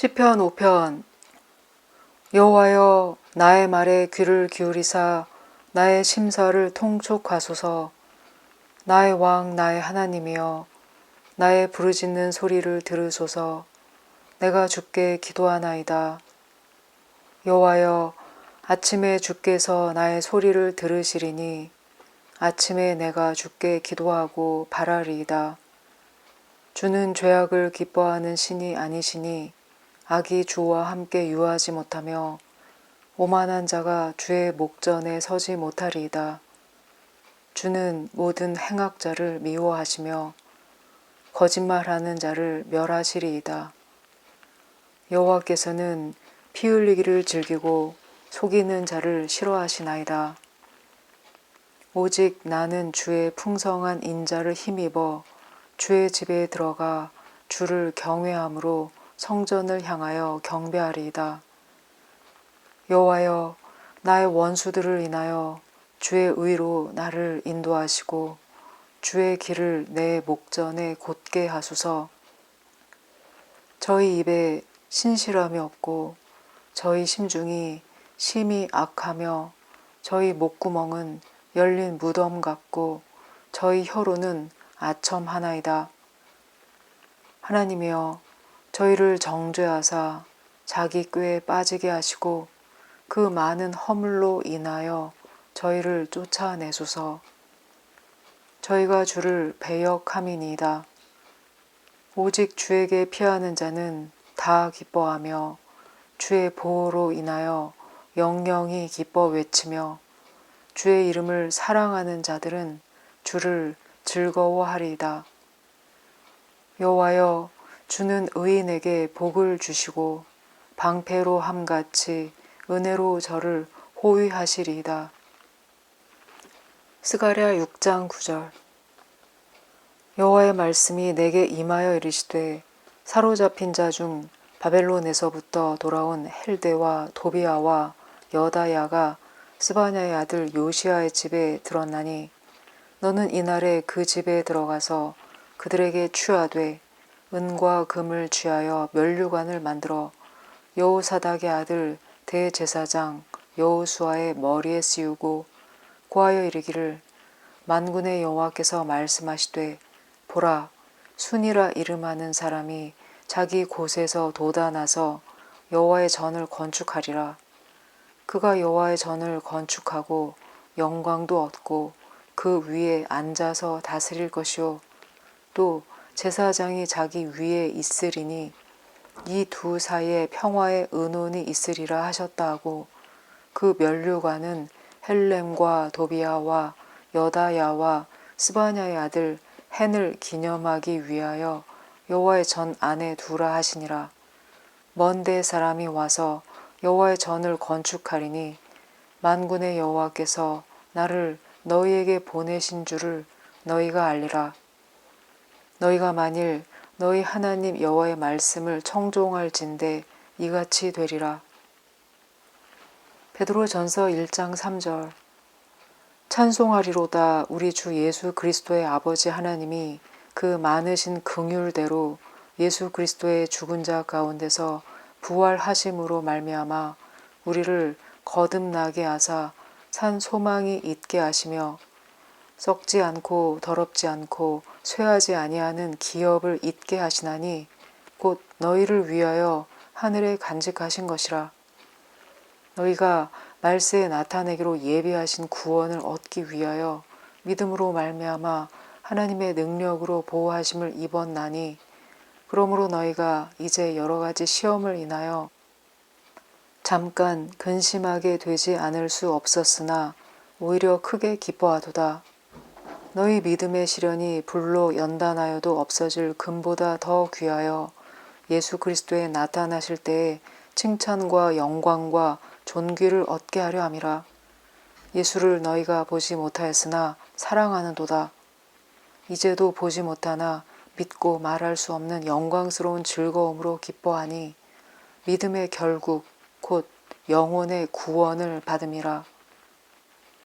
시편 5편. 여호와여 나의 말에 귀를 기울이사 나의 심사를 통촉하소서. 나의 왕 나의 하나님이여 나의 부르짖는 소리를 들으소서. 내가 주께 기도하나이다. 여호와여 아침에 주께서 나의 소리를 들으시리니 아침에 내가 주께 기도하고 바라리이다. 주는 죄악을 기뻐하는 신이 아니시니 악이 주와 함께 유하지 못하며 오만한 자가 주의 목전에 서지 못하리이다. 주는 모든 행악자를 미워하시며 거짓말하는 자를 멸하시리이다. 여호와께서는 피 흘리기를 즐기고 속이는 자를 싫어하시나이다. 오직 나는 주의 풍성한 인자를 힘입어 주의 집에 들어가 주를 경외함으로 성전을 향하여 경배하리이다. 여호와여 나의 원수들을 인하여 주의 의로 나를 인도하시고 주의 길을 내 목전에 곧게 하소서. 저희 입에 신실함이 없고 저희 심중이 심히 악하며 저희 목구멍은 열린 무덤 같고 저희 혀로는 아첨 하나이다. 하나님이여 저희를 정죄하사 자기 꾀에 빠지게 하시고 그 많은 허물로 인하여 저희를 쫓아내소서. 저희가 주를 배역함이니이다. 오직 주에게 피하는 자는 다 기뻐하며 주의 보호로 인하여 영영이 기뻐 외치며 주의 이름을 사랑하는 자들은 주를 즐거워하리이다. 여호와여 주는 의인에게 복을 주시고 방패로 함같이 은혜로 저를 호위하시리이다. 스가랴 6장 9절 여호와의 말씀이 내게 임하여 이르시되 사로잡힌 자 중 바벨론에서부터 돌아온 헬데와 도비아와 여다야가 스바냐의 아들 요시아의 집에 들었나니 너는 이날에 그 집에 들어가서 그들에게 취하되 은과 금을 취하여 멸류관을 만들어 여호사닥의 아들 대제사장 여호수아의 머리에 씌우고 고하여 이르기를 만군의 여호와께서 말씀하시되 보라 순이라 이름하는 사람이 자기 곳에서 돋아나서 여호와의 전을 건축하리라. 그가 여호와의 전을 건축하고 영광도 얻고 그 위에 앉아서 다스릴 것이요. 또 제사장이 자기 위에 있으리니 이 두 사이에 평화의 은혼이 있으리라 하셨다 하고. 그 면류관은 헬렘과 도비아와 여다야와 스바냐의 아들 헨을 기념하기 위하여 여호와의 전 안에 두라 하시니라. 먼데 사람이 와서 여호와의 전을 건축하리니 만군의 여호와께서 나를 너희에게 보내신 줄을 너희가 알리라 너희가 만일 너희 하나님 여호와의 말씀을 청종할진대 이같이 되리라. 베드로 전서 1장 3절 찬송하리로다 우리 주 예수 그리스도의 아버지 하나님이 그 많으신 긍휼대로 예수 그리스도의 죽은 자 가운데서 부활하심으로 말미암아 우리를 거듭나게 하사 산 소망이 있게 하시며 썩지 않고 더럽지 않고 쇠하지 아니하는 기업을 잊게 하시나니 곧 너희를 위하여 하늘에 간직하신 것이라 너희가 말세에 나타내기로 예비하신 구원을 얻기 위하여 믿음으로 말미암아 하나님의 능력으로 보호하심을 입었나니 그러므로 너희가 이제 여러 가지 시험을 인하여 잠깐 근심하게 되지 않을 수 없었으나 오히려 크게 기뻐하도다. 너희 믿음의 시련이 불로 연단하여도 없어질 금보다 더 귀하여 예수 그리스도에 나타나실 때에 칭찬과 영광과 존귀를 얻게 하려 함이라. 예수를 너희가 보지 못하였으나 사랑하는도다. 이제도 보지 못하나 믿고 말할 수 없는 영광스러운 즐거움으로 기뻐하니 믿음의 결국 곧 영혼의 구원을 받음이라.